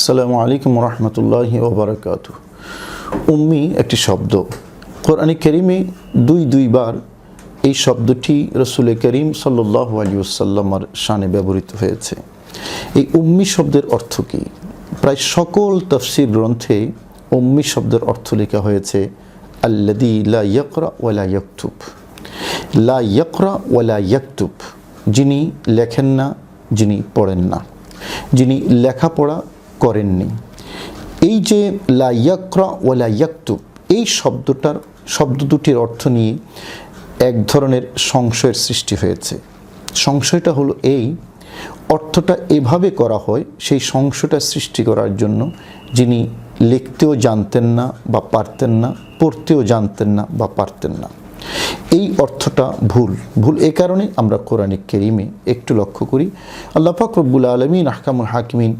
আসসালামু আলাইকুম রহমতুল্লাহি ওবরাকাত উম্মি একটি শব্দ। কোরআনে করিমে দুই দুইবার এই শব্দটি রসুল করিম সাল্লাহ আলিউসাল্লামার শানে ব্যবহৃত হয়েছে। এই উম্মি শব্দের অর্থ কী? প্রায় সকল তফসির গ্রন্থে উম্মি শব্দের অর্থ লেখা হয়েছে আল্লাদি লা ইয়করা ওয়ালা ইয়কতুব। লা ইয়করা ওয়ালা ইয়কতুব, যিনি লেখেন না, যিনি পড়েন না। যিনি লেখাপড়া করেননি। এই যে লা ইয়াকরা ওয়ালা ইয়াকতুব, এই শব্দটার, শব্দ দুটির অর্থ নিয়ে এক ধরনের সংশয়ের সৃষ্টি হয়েছে। সংশয়টা হলো এই, অর্থটা এভাবে করা হয়, সেই সংশয়টা সৃষ্টি করার জন্য যিনি লিখতেও জানতেন না বা পারতেন না, পড়তেও জানতেন না বা পারতেন না। এই অর্থটা ভুল। ভুল এ কারণে আমরা কোরআনিক কেরিমে একটু লক্ষ্য করি। আল্লাহ পাক রব্বুল আলমিন, আহকামুল হাকিমিন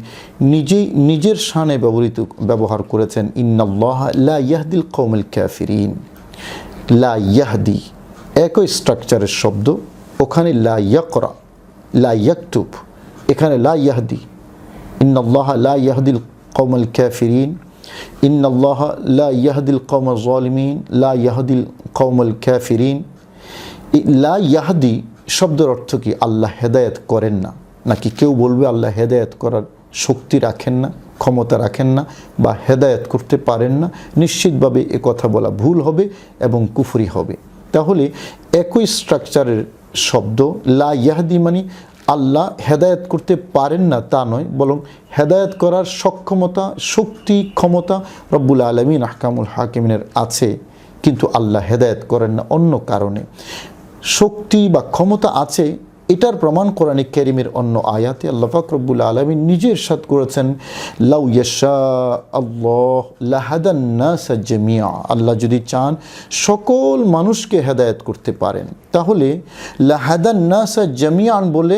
নিজেই নিজের শানে ব্যবহৃত, ব্যবহার করেছেন, ইন্নাল্লাহ লা ইয়াহদিল কৌমুল ক্যাফিরিন লা ইয়াহদি, একই স্ট্রাকচারের শব্দ, ওখানে লা ইয়াকরা, লা ইয়াকতুব, এখানে লা ইয়াহদি। ইন্নাল্লাহ লা ইয়াহদিল কৌমুল ক্যাফিরিন ইন আল্লাহ লা ইয়াহদিল কৌম জলিমিন লা ইয়াহদিল কৌমল ক্যাফিরিন লা ইয়াহদি শব্দের অর্থ কি? আল্লাহ হেদায়েত করেন না। নাকি কেউ বলবে আল্লাহ হেদায়েত করার শক্তি রাখেন না, ক্ষমতা রাখেন না বা হেদায়েত করতে পারেন না? নিশ্চিতভাবে এ কথা বলা ভুল হবে এবং কুফরি হবে। তাহলে একই স্ট্রাকচারের শব্দ লা ইয়াহদি মানে আল্লাহ হেদায়ত করতে পারেন না তা নয়, বরং হেদায়ত করার সক্ষমতা, শক্তি, ক্ষমতা রব্বুল আলমিন আহকামুল হাকিমিনের আছে। কিন্তু আল্লাহ হেদায়ত করেন না অন্য কারণে। শক্তি বা ক্ষমতা আছে এটার প্রমাণ কোরআনিক ক্যারিমের অন্য আয়াতে আল্লাহ পাক রব্বুল আলমিন নিজের সাথ করেছেন, লাউ ইয়াশা আল্লাহ লাহাদান্নাস জামিয়া আল্লাহ যদি চান সকল মানুষকে হেদায়ত করতে পারেন। তাহলে লাহাদান্নাস জামিয়ান বলে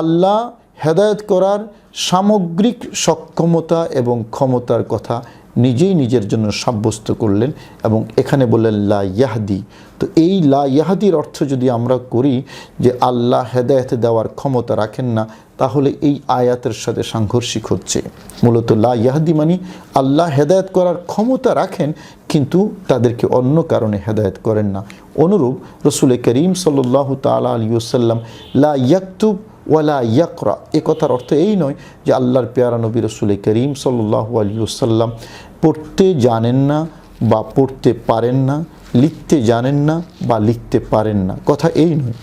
আল্লাহ হেদায়ত করার সামগ্রিক সক্ষমতা এবং ক্ষমতার কথা নিজেই নিজের জন্য সাব্যস্ত করলেন এবং এখানে বললেন, লা ইয়াহদি। তো এই লা ইয়াহাদির অর্থ যদি আমরা করি যে আল্লাহ হেদায়তে দেওয়ার ক্ষমতা রাখেন না তাহলে এই আয়াতের সাথে সাংঘর্ষিক হচ্ছে। মূলত লা ইয়াহাদি মানে আল্লাহ হেদায়ত করার ক্ষমতা রাখেন, কিন্তু তাদেরকে অন্য কারণে হেদায়ত করেন না। অনুরূপ রসুল করিম সাল্লাহ তালা আলী ওসাল্লাম লা ইয়াকতুব ওয়ালা ইয়াকরা। এ কথার অর্থ এই নয় যে আল্লাহর পেয়ারা নবী রসুল করিম সাল্লাহ আলিয়াল্লাম পড়তে জানেন না বা পড়তে পারেন না, লিখতে জানেন না বা লিখতে পারেন না। কথা এই নয়।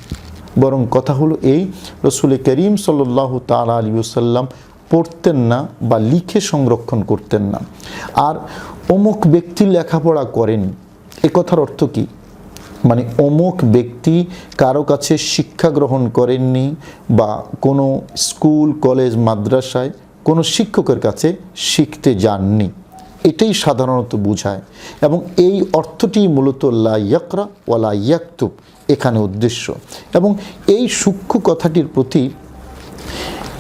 বরং কথা হলো এই, রসুল করিম সাল্লাহ তালা আলিয়াল্লাম পড়তেন না বা লিখে সংরক্ষণ করতেন না। আর অমুক ব্যক্তি লেখাপড়া করেন, এ কথার অর্থ কী? মানে অমুক ব্যক্তি কারও কাছে শিক্ষা গ্রহণ করেননি বা কোনো স্কুল, কলেজ, মাদ্রাসায় কোনো শিক্ষকের কাছে শিখতে যাননি। এটাই সাধারণত বোঝায়। এবং এই অর্থটি মূলত লা ইয়াকরা ওয়ালা ইয়াকতুব। এখানে উদ্দেশ্য। এবং এই সূক্ষ্ম কথাটির প্রতি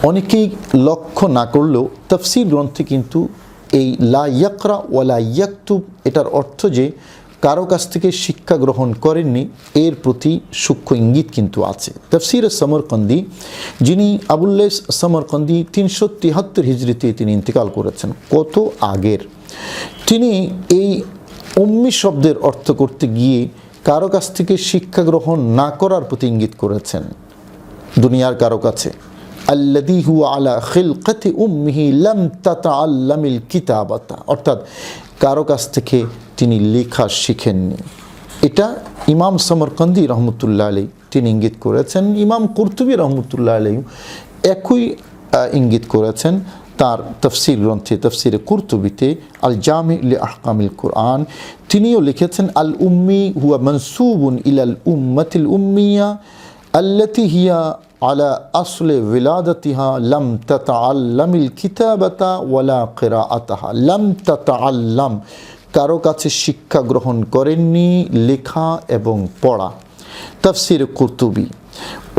অনেকেই লক্ষ্য না করলেও তফসির গ্রন্থে কিন্তু এই লা ইয়াকরা ওয়ালা ইয়াকতুব এটার অর্থ যে কারও কাছ থেকে শিক্ষা গ্রহণ করেননি, এর প্রতি সূক্ষ্ম ইঙ্গিত কিন্তু আছে। তফসির সমরকন্দি, যিনি আবুল্লেস সমরকন্দি তিনশো তিহাত্তর হিজড়িতে তিনি ইন্তেকাল করেছেন, কত আগের। তিনি এই অম্মি শব্দের অর্থ করতে গিয়ে কারও কাছ থেকে শিক্ষা গ্রহণ না করার প্রতি ইঙ্গিত করেছেন। দুনিয়ার কারও কাছে। আল্লাদি আলা খিলকতি উম্মিহি লাম তাতা আল্লামিল কিতাবাতা। অর্থাৎ কারও কাছ থেকে তিনি লেখা শিখেননি। এটা ইমাম সমরকন্দি রহমতুল্লাহ আলী তিনি ইঙ্গিত করেছেন। ইমাম কর্তুবী রহমতুল্লাহ আলী একই ইঙ্গিত করেছেন। তার তফসির গ্রন্থে তফসিরে কুর্তুবিতে আল জামি আহকামিল কুরআন, তিনিও লিখেছেন আল উম্মি হুয়া মনসুবুন ইল আল উম্মতিল উম্মিয়া আল্লাতি হিয়া আলা আসলে ভিলাদতিহা লম তত আল্লামিল কিতাবতা ওয়ালা কেরা আতাহা লম তত আল্লাম কারও কাছে শিক্ষা গ্রহণ করেননি, লেখা এবং পড়া। তফসির কুর্তুবি।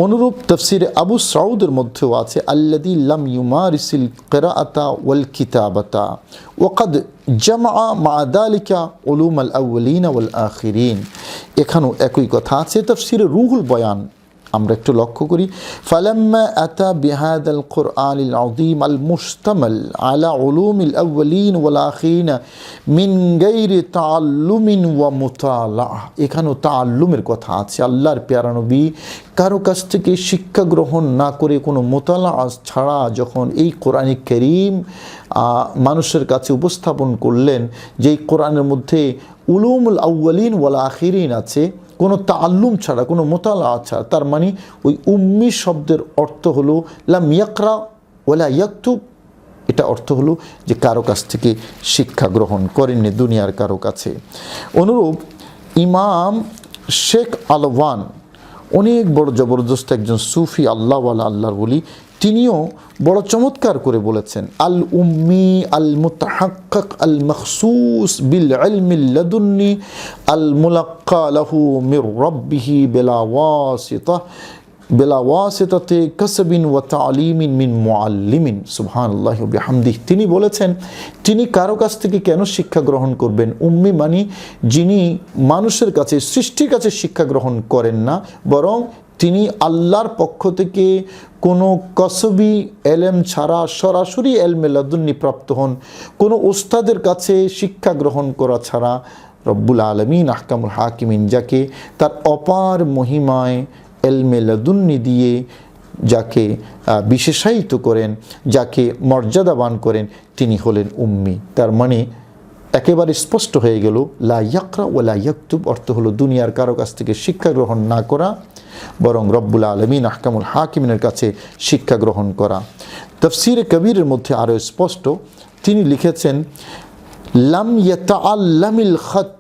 অনুরূপ তফসির আবু সাউদের মধ্যেও আছে আল্লাদি লাম ইউমারিসিল কেরাআতা ওয়াল কিতাবাতা। ওকাদ জামা মাদালিকা উলুম আল আউলিন ওয়াল আখিরিন। এখানেও একই কথা আছে, তফসির রুহুল বয়ান। আমরা একটু লক্ষ্য করি, ফালাম্মা আতা বিহাদ আল কোরআন আল আদিম আল মুস্তামাল আলা উলুম ইল আউ্লিন ওয়ালাখিন মিন গৈরি তাল্লুমিন ওয়া মুতালা এখানেও তাল্লুমের কথা আছে, আল্লাহর পেয়ারানবী কারও কাছ থেকে শিক্ষা গ্রহণ না করে কোনো মোতালা ছাড়া যখন এই কোরআনে করিম মানুষের কাছে উপস্থাপন করলেন, যেই কোরআনের মধ্যে উলুমুল আউয়ালিন ওয়ালা আখিরিন আছে কোনো তাল্লুম ছাড়া, কোনো মোতালা ছাড়া, তার মানে ওই উম্মি শব্দের অর্থ হলো লাম ইয়াকরা ওয়ালা ইয়াকতুব। এটা অর্থ হলো যে কারও কাছ থেকে শিক্ষা গ্রহণ করেননি দুনিয়ার কারও কাছে। অনুরূপ ইমাম শেখ আলওয়ান অনেক বড় জবরদস্ত একজন সুফি আল্লাহওয়ালা আল্লাহর বলি তিনিও বড় চমৎকার করে বলেছেন, আল উম্মি আল মুতাহাক্কাক আল মখসুস বিল ইলমিল লাদুন্নি আল মুলাক্কা লাহু মির রব্বিহি বিলা ওয়াসিতা, বেলা ওয়াসেতাতে কসবিন ওয়া তালিমিন মিন মুআল্লিমিন। সুবহানাল্লাহি ওয়া তিনি বলেছেন, তিনি কারও কাছ থেকে কেন শিক্ষা গ্রহণ করবেন? উম্মি মানি যিনি মানুষের কাছে, সৃষ্টির কাছে শিক্ষা গ্রহণ করেন না, বরং তিনি আল্লাহর পক্ষ থেকে কোনো কসবি এলেম ছাড়া সরাসরি এলমে লাদুন্নি প্রাপ্ত হন, কোনো ওস্তাদের কাছে শিক্ষা গ্রহণ করা ছাড়া। রব্বুল আলমিন আহকামুল হাকিমিন, যাকে তার অপার মহিমায় এলমে লাদুন্নি দিয়ে যাকে বিশেষায়িত করেন, যাকে মর্যাদাবান করেন, তিনি হলেন উম্মি। তার মানে একেবারে স্পষ্ট হয়ে গেল, লা ইয়াকরা ও লা ইয়াকতুব, অর্থ হলো দুনিয়ার কারও কাছ থেকে শিক্ষা গ্রহণ না করা, বরং রব্বুল আলমিন আহকামুল হাকিমিনের কাছে শিক্ষা গ্রহণ করা। তফসির কবিরের মধ্যে আরও স্পষ্ট, তিনি লিখেছেন, লাম ইয়াতা আল্লামিল খত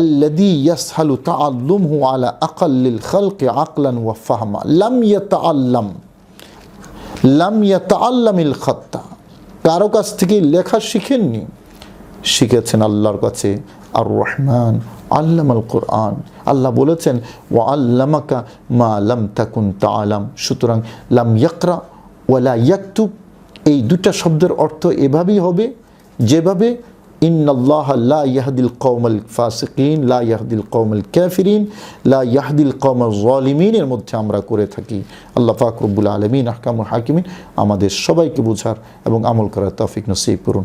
আল্লাদি ইয়াসহালু তাআল্লুমহু আলা আকাল্লিল খালকে আকলান ওয়া ফাহমা। লাম ইয়াতা আল্লাম লাম ইয়াতা আল্লামিল খত্তা, কারও কাছ থেকে লেখা শিখেননি। শিখেছেন আল্লাহর কাছে আর রহমান আল্লাম আল কোরআন। আল্লাহ বলেছেন ও আল্লামাকা মা লাম তাকুন তালাম সুতরাং, লাম ইয়াকরা ওয়ালা ইয়াকতুব। এই দুটা শব্দের অর্থ এভাবেই হবে, যেভাবে, ইন্নাল্লাহ লা ইয়াহদিল কৌমাল ফাসিকিন, লা ইয়াহদিল কৌমাল ক্যাফিরিন লা ইয়াহদিল কৌমাল জালিমিনের মধ্যে আমরা করে থাকি। আল্লাহ পাক রব্বুল আলমিন, আহকামুল হাকিমিন আমাদের সবাইকে বোঝার এবং আমল করার তৌফিক নসিব করুন।